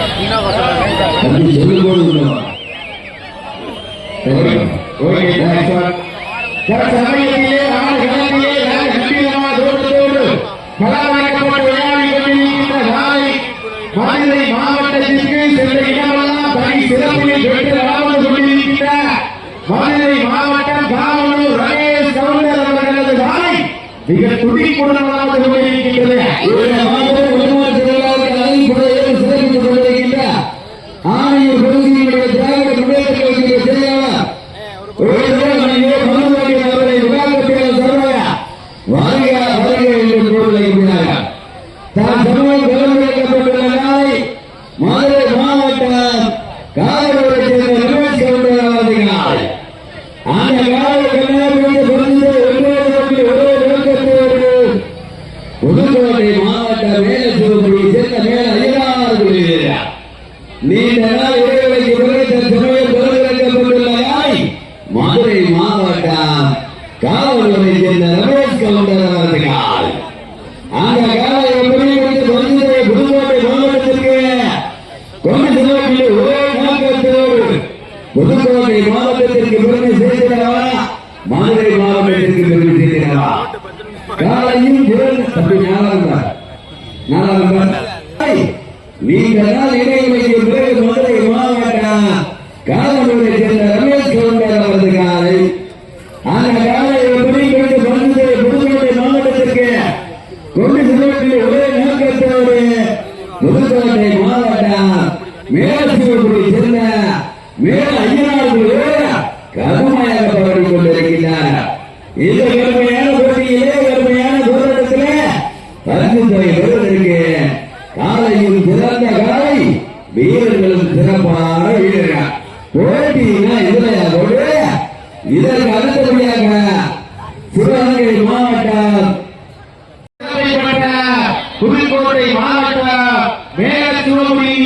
அப்படி சொல்லும்போது உள்ளவா. சரி. ஓகே, தோற்றத்தோடு கொண்டிருக்கின்ற நாளை மதுரை மாவட்டத்திற்கு சென்ற இடமெல்லாம் பெற்று வாழ்ந்து கொண்டிருக்கின்ற மதுரை மாவட்டம் காவலூர் ரமேஷ் கவுண்டர் அவர்களது நாளை மிக துடிப்புடன் வாழ்ந்து கொண்டிருக்கின்றது இந்த மாதம் ஒருமாத திருவிழாவுக்கு அழைப்புடையோடு சிறப்பித்துக் கொண்டிருக்கின்ற ஆணையூர் பகுதியினுடைய திராவிட முன்னேற்ற கழகத்தினுடைய செயலாளர் ஒருவரையே மனோபாடி அவர்களை விவாதத்தில் மிக வருக வருக என்று கூறலை கூறினார்கள் தான் சமூகம் கலந்துரைக்கப்பட்டுள்ள நாளை மதுரை மாவட்டம் காவலூரை சேர்ந்த ரமேஷ் கவுண்டர் அவரது நாள். அந்த காவல் கண்ணாடியை பொருந்து ஒன்றே ஒரே நோக்கத்தோடு புதுக்கோட்டை மாவட்ட மேல சிவபுரியை சேர்ந்த மேல ஐயாறு நீண்ட நாள் இடைவெளிக்கு பிறகு தன் சமயம் பொருளிறக்கப்பட்டுள்ள யாய் மதுரை மாவட்டம் சேர்ந்த ரமேஷ் கவுண்டர் அந்த காலை எப்படி வந்து புதுக்கோட்டை மாவட்டத்திற்கு கொண்டு செல்லக்கூடிய ஒரே நோக்கத்தோடு புதுக்கோட்டை மாவட்டத்திற்கு பெருமை சேர்க்கிறவா மதுரை மாவட்டத்திற்கு பெருமை சேர்க்கிறவா நாளாக நாளாக இதற்கு அடுத்தபடியாக சிவகங்கை மாவட்டம் புதுக்கோட்டை மாவட்டம் மேல சிவபுரி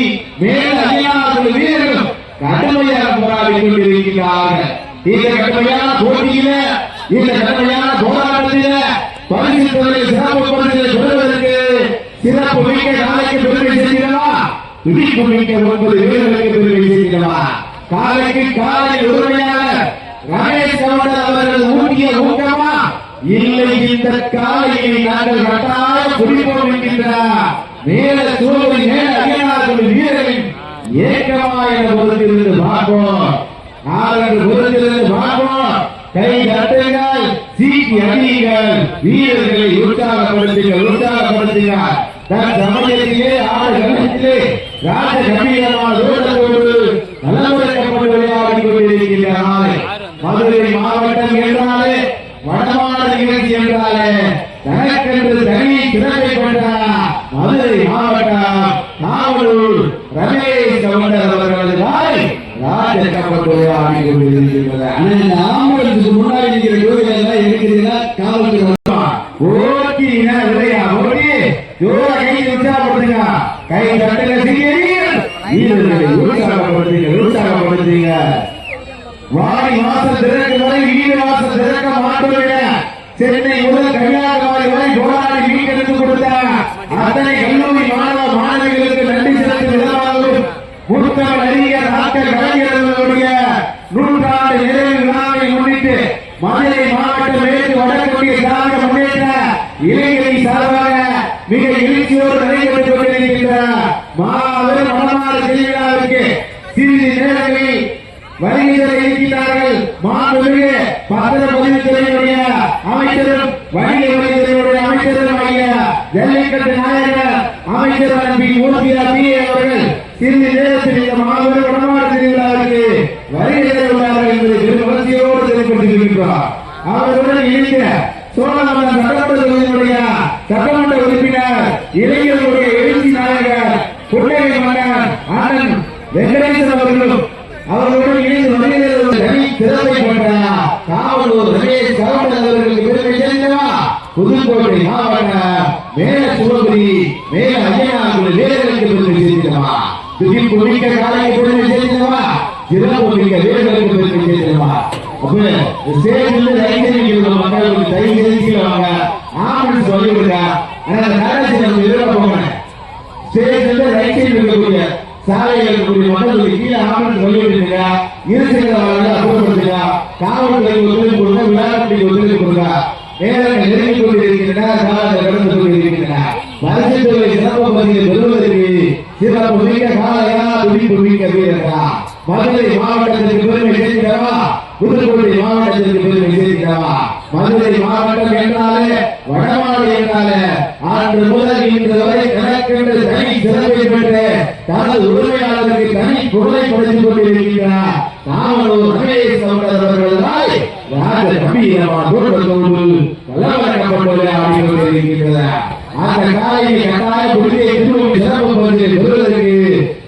மேல ஐயாறு வீரர்களும் கடுமையாக போராடி கொண்டிருக்கிறார்கள். இந்த கடுமையான போட்டியில இந்த கடுமையான போராட்டத்தில பரிசு தொகையை சிறப்பு பரிசை பெறுவதற்கு சிறப்பு மிக்க நாளைக்கு பெருமை சேர்க்கிறவா? துடிப்பு மிக்க ஒன்பது வீரர்களுக்கு பெருமை சேர்க்கிறவா? காலைக்கு காலை உரிமையாளர் ரமேஷ் கவுண்டர் அவர்கள் ஊட்டிய ஊக்கமா? இல்லை இந்த காலையை நாங்கள் கட்டாயம் குடிப்போம் என்கின்றார் மேல சூழல் மேல அடியார்கள் வீரர்களின் ஏக்கமா என பொறுத்திருந்து பார்ப்போம். நாங்கள் பொறுத்திருந்து பார்ப்போம். கை தட்டுங்கள் சீட்டி அடியுங்கள் வீரர்களை உற்சாகப்படுத்துங்கள் உற்சாகப்படுத்துங்கள். தன் சமயத்திலே ஆறு கணத்திலே ராஜ கம்பீரமான தோட்டத்தோடு நலமுறைக்கப்பட்டு விளையாடி கொண்டிருக்கின்ற நாளை மதுரை மாவட்டம் என்றாலே வடமான நிகழ்ச்சி என்றாலே தனக்கென்று தனி சிறப்பை கொண்ட மதுரை மாவட்டம் நாவலூர் ரமேஷ் கவுண்டர் அவர்களது தாய் ராஜக்கப்பட்டு விளையாடி கொண்டிருக்கின்றது ஆனா முன்னாடி இருக்கிற கோவில் எல்லாம் இருக்கிறீங்களா காவல்துறை ஓட்டி விளையா ஓட்டி. யோகா கை உற்சாகப்படுத்துங்க. கை தட்டுங்க சீரியல் வீரர்களை உற்சாகப்படுத்துங்க. உற்சாகப்படுத்துங்க. வாரி மாசம் திறக்க வரை வீடு மாசம் திறக்க மாட்டோம் சென்னை முதல் கன்னியாகுமரி வரை போராடி மீட்டெடுத்து கொடுத்த அத்தனை கல்லூரி மாணவ மாணவிகளுக்கு நன்றி செலுத்தும் விதமாகவும் முத்தமிழ் அறிஞர் டாக்டர் கலைஞர் நூற்றாண்டு நிறைவு விழாவை முன்னிட்டு மதுரை மாவட்டம் மேற்கு வடக்குடிய திராவிட முன்னேற்ற இளைஞரை சார்பாக மிக எழுச்சியோடு நடைபெற்றுக் கொண்டிருக்கின்ற மாபெரும் மனமாறு திருவிழாவிற்கு சிறிது நேரங்களில் வருகிற இருக்கிறார்கள் மாண்புமிகு பத்திரப்பதிவுத்துறையினுடைய அமைச்சரும் வணிக வரித்துறையினுடைய அமைச்சரும் ஆகிய ஜல்லிக்கட்டு நாயகர் அமைச்சர் அன்பி மூர்த்தியா பி அவர்கள் சிறிது நேரத்தில் இந்த மாபெரும் வடமாடு திருவிழாவிற்கு வருகிற உள்ளார்கள் என்பதை பெருமகிழ்ச்சியோடு தெரிவிக்கப்பட்டிருக்கின்றோம் அவர்களுடன் இணைந்த சோழநாதன் சட்டமன்ற தொகுதியினுடைய சட்டமன்ற உறுப்பினர் இளைஞர்களுடைய எழுச்சி நாயகர் புன்னகை மன்னர் ஆனந்த் வெங்கடேசன் அவர்களும் அவர்களுடன் இணைந்து வருகிறது தனி திறமை கொண்டார் காவலூர் ரமேஷ் கவுண்டர் அவர்களுக்கு பெருமை சேர்ந்தவா புதுக்கோட்டை மாவட்ட மேல சிவபுரி மேல ஐயனார்கள் வீரர்களுக்கு பெருமை சேர்ந்தவா துடிப்பு மிக்க காலையை பெருமை சேர்ந்தவா சிறப்பு மிக்க வீரர்களுக்கு பெருமை சேர்ந்தவா அப்ப ஸ்டேஜ்ல லைட் மக்களுக்கு தயவு வாங்க ஆம்புலன்ஸ் சொல்லிவிடுங்க. ஆனா நம்ம போங்க ஸ்டேஜ்ல ரைட் இருக்கக்கூடிய கூடிய மக்களுக்கு கீழே ஆம்புலன்ஸ் வழி விட்டுங்க அப்புறப்படுத்துங்க காவல்துறைக்கு ஒத்துழைப்பு கொடுங்க விளையாட்டுக்கு ஒத்துழைப்பு கொடுங்க நேரங்கள் நெருங்கி கொண்டிருக்கின்றன காலங்கள் கடந்து கொண்டிருக்கின்றன. வரிசைத்துறை சிறப்பு பகுதியை பெறுவதற்கு சிறப்பு மிக்க காலையா துடிப்பு மிக்க வீரர்களா? மதுரை மாவட்டத்திற்கு பெருமை சேர்க்கிறவா? புதுக்கோட்டை மாவட்டத்திற்கு பெருமை சேர்க்கிறவா? மதுரை மாவட்டம் என்றாலே வடமாடு என்றாலே அன்று முதல் இன்று வரை கணக்கென்று தனி சிறப்பை பெற்று தனது உரிமையாளருக்கு தனி புகழை படுத்திக் கொண்டிருக்கிறார் நாமளூர் ரமேஷ் சவுண்டர் அவர்களாய் ராஜ கம்பீரமா தூரத்தோடு வல்லவரக்கப்பட்டுள்ள ஆடிக்கொண்டிருக்கிறது அந்த காலையை கட்டாய குடியை திரும்ப சிறப்பு பகுதியில் பெறுவதற்கு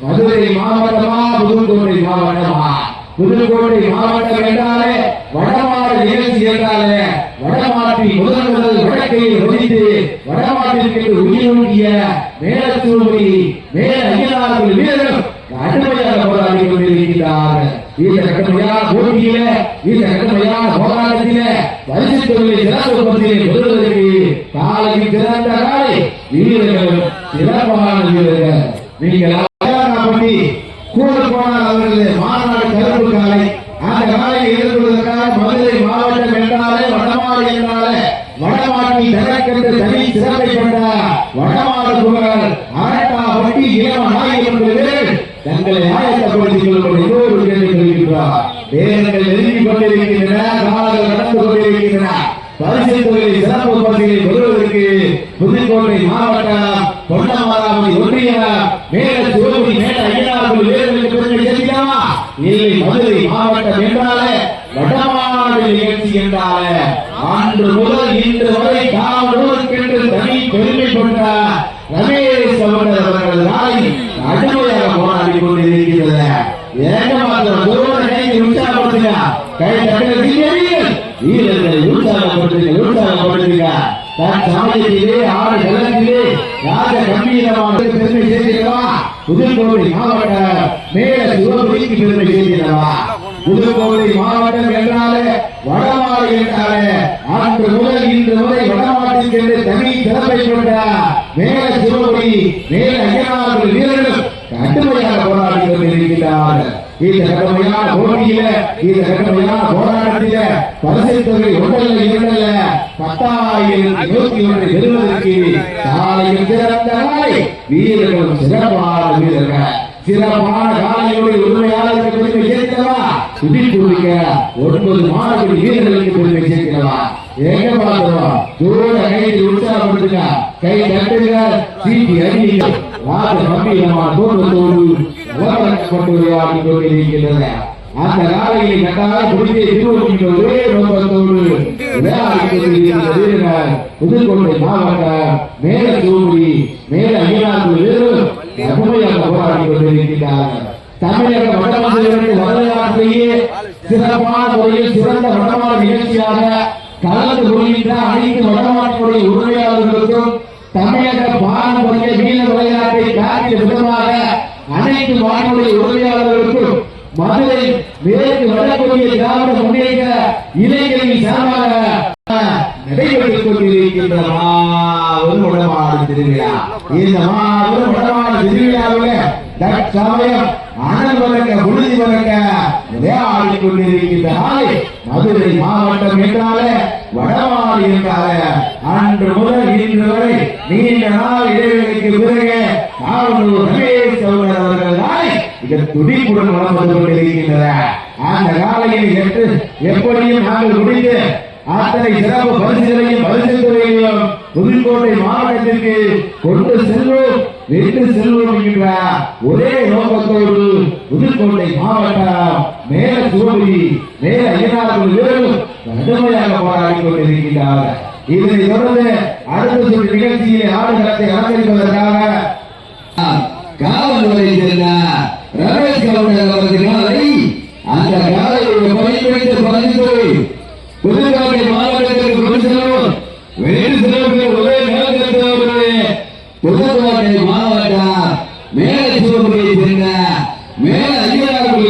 மதுரை மாவட்டமா புதுக்கோட்டை மாவட்டமா புதுக்கோட்டை மாவட்டம் என்றாலே வடமாடு நிகழ்ச்சி என்றாலே வடமாட்டில் முதல் முதல் வடக்கையில் ஒழித்து வடமாட்டிற்கு உயிரூட்டிய மேலத்தூரி மேல ஐயனார்கள் வீரர்கள் அடிமையாக போராடி கொண்டிருக்கிறார்கள் இந்த கடுமையான போட்டியில இந்த கடுமையான போராட்டத்தில பரிசு தொழிலை சிறப்பு பகுதியை பெறுவதற்கு காலையில் சிறந்த காலை வீரர்கள் சிறப்பான வீரர்கள். நீங்கள் பற்றி கூட போனால் அவர்களது மாநாடு கருப்பு காலை. அந்த காலையை எதிர்கொள்வதற்காக மதுரை மாவட்டம் என்றாலே வடமாடு என்றாலே வடமாட்டி தனக்கென்று தனி சிறப்பை கொண்ட வடமாடு புகழ் அரட்டா பட்டி இளம நாயகன் தங்களை ஆயத்தப்படுத்திக் கொள்ளும் இன்னொரு கேள்வி தெரிவிக்கிறார் நேரங்கள் நெருங்கிக் கொண்டிருக்கின்றன காலங்கள் நடந்து கொண்டிருக்கின்றன. பரிசு தொகையை சிறப்பு பகுதியை பெறுவதற்கு புதுக்கோட்டை மாவட்டம் பொன்னமராவதி ஒன்றிய மேல சிவபுரி மேல ஐயனார்கள் வீரர்களுக்கு இல்லை மதுரை மாவட்டம் என்றாலே வடமாடு நிகழ்ச்சி என்றாலே அன்று முதல் இன்று வரை காவலூருக்கென்று தனி பெருமை கொண்ட ரமேஷ் அவர்கள் அவர்கள் நாய் கை தட்டுங்கள் வீரர்களை உற்சாகப்படுத்துங்க உற்சாகப்படுத்துங்க தன் சமயத்திலே ஆறு களத்திலே ராஜ கம்பீரமான பெருமை சேர்க்கிறவா புதுக்கோட்டை மாவட்டம் மேல சிவபுரிக்கு பெருமை சேர்க்கிறவா புதுக்கோட்டை மாவட்டம் என்றாலே வடமாடு என்றாலே அன்று முதல் இன்று வரை வடமாட்டிற்கு என்று தனி சிறப்பை கொண்ட மேல சிவபுரி மேல ஐயனார்கள் வீரர்கள் கடுமையாக போராடி கொண்டிருக்கிறார்கள் இந்த கடுமையான போட்டியில இந்த கடுமையான போராட்டத்தில பரிசு தொகை ஒன்றல்ல இரண்டல்ல பத்தாயிரம் இருபத்தி ஒன்று பெறுவதற்கு காலையில் சிறந்த நாளை வீரர்களும் சிறப்பான வீரர்கள். சிறப்பான காலையோடு உண்மையாளருக்கு பெருமை சேர்க்கிறவா துடிப்பு வைக்க ஒன்பது மாணவர்கள் வீரர்களுக்கு பெருமை சேர்க்கிறவா எங்க பாக்குறோம் தூர கையில் உற்சாகப்படுத்துங்க கை தட்டுங்க. சீட்டி வாத ராஜ கம்பீரமா தூரத்தோடு வளர்க்கப்பட்டு விளையாடி கொண்டிருக்கின்றன அந்த காலையை கட்டாக முடிவை திருவள்ளுவர் ஒரே நோக்கத்தோடு விளையாடி புதுக்கோட்டை மேல தூரி மேல ஐயனார்கள் கடுமையாக போராடி கொண்டிருக்கிறார்கள் தமிழக வடமாநிலத்தில் வரலாற்றையே சிறப்பான முறையில் சிறந்த நிகழ்ச்சியாக கலந்து கொள்கின்ற அனைத்து வடமாட்டுடைய உரிமையாளர்களுக்கும் தமிழக பாரம்பரிய வீர விளையாட்டை காட்டிய விதமாக அனைத்து மாநில உரிமையாளர்களுக்கும் மதுரை மேற்கு வடகொரிய திராவிட முன்னேற்ற இளைஞரின் சார்பாக நடைபெற்றுக் கொண்டிருக்கின்ற திருவிழா இந்த மாபெரும் வடமாடு திருவிழாவிலே தற்சமயம் அனல் வழக்க விளையாடி மதுரை மாவட்டம் என்றாலே வடமாடு என்றாலே அன்று முதல் இன்று வரை நீண்ட நாள் இடைவெளிக்கு பிறகு ஆவணூர் ரமேஷ் சௌதர் அவர்கள் நாளை மிக துடிப்புடன் வளம் கொண்டிருக்கின்றன அந்த காலையில் எட்டு எப்படியும் நாங்கள் முடிந்து அத்தனை சிறப்பு பரிசுகளையும் பரிசு துறையையும் புதுக்கோட்டை மாவட்டத்திற்கு கொண்டு செல்வோம் வென்று செல்வோம் என்கிற ஒரே நோக்கத்தோடு புதுக்கோட்டை மாவட்டம் மேல சிவபுரி மேல ஐயனார்கள் வீரர்கள் கடுமையாக போராடி கொண்டிருக்கிறார்கள் இதனை தொடர்ந்து அடுத்த சுற்று நிகழ்ச்சியிலே ஆடுகளத்தை அலங்கரிப்பதற்காக காவல்துறை சேர்ந்த ரமேஷ் கவுண்டர் அவரது காலை அந்த காலையை பயன்படுத்த பரிசு குதிரைக்காவடி மாவட்டத்திற்கு கொண்டு செல்வோம் வேறு சிறப்பு ஒரே நேரத்தில் மேல சிவபுரியை சேர்ந்த மேல அதிகாரம்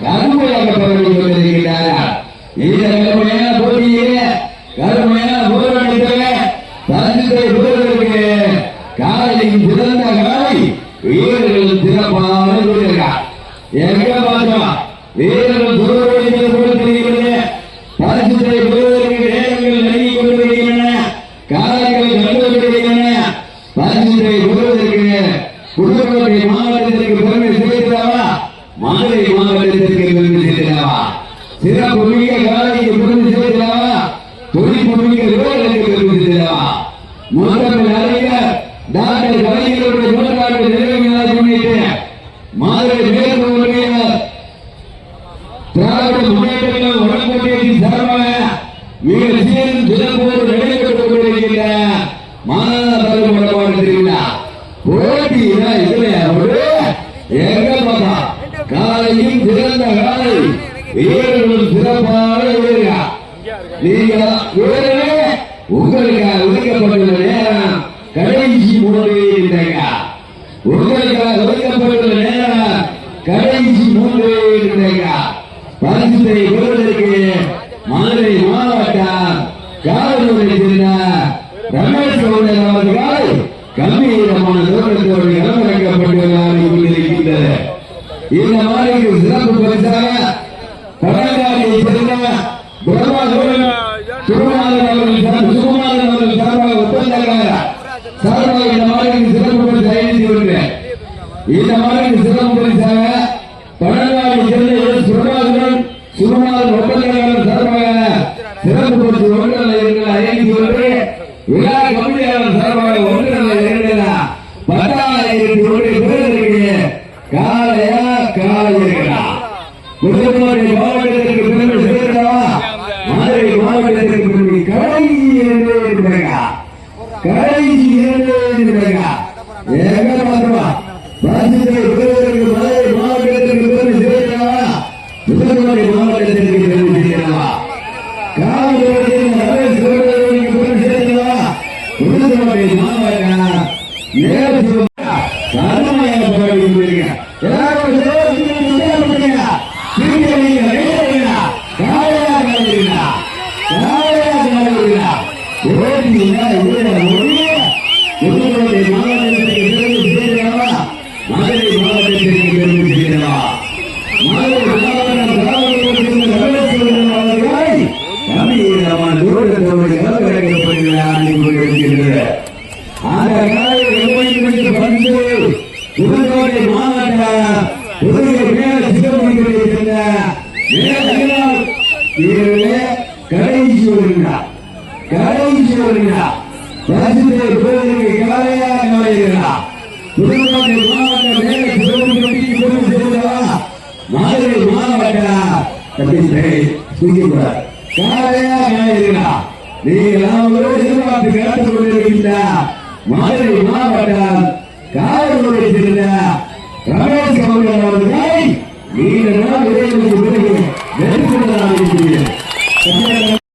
கருமையாக பரவி கொண்டிருக்கிறார் இந்த கருமையான போட்டியிலே கருமையான போராட்டத்திலே தஞ்சை புதர்களுக்கு காலையில் சிறந்த காலை வீரர்கள் சிறப்பாக எங்க பார்த்தோம்? டாக்டர் கலைஞர்களுடைய நூற்றாண்டு நிறைவேறாது முன்னிட்டு மாதிரி மேற்கொள்ளுடைய திராவிட முன்னேற்றங்களும் உடன்பட்டியலின் சார்பாக மிக சீரும் சிறப்போடு நடைபெற்றுக் கொண்டிருக்கின்ற மாநகர பருவ திருவிழா போட்டியில இதுல அவரு. எங்க பார்த்தா காலையும் சிறந்த காலை. வீரர்களும் சிறப்பான வீரர்கள் நீங்கள் உங்களுக்காக ஒதுக்கப்பட்டுள்ளன மாலைக்கு சிறப்பு பரிசாக பழங்காலியை பிறந்த பிரம்மா நேரம் இருந்தார் புதுக்கோட்டை மாவட்ட மேயர் சிவப்பு கட்டி முடிவு செய்தவா மாதிரி மாவட்டா அப்படின்னு சிந்திக்கிறார் காலையா மேயர்களா நீங்கள் எதிர்பார்த்து கேட்டுக் கொண்டிருக்கின்ற மாதிரி மாவட்டம் காவல்துறை சென்ற ரமேஷ் அவர்கள் அவர்களை நீங்கள் விரைவில் நெருக்கமாக இருக்கிறீர்கள்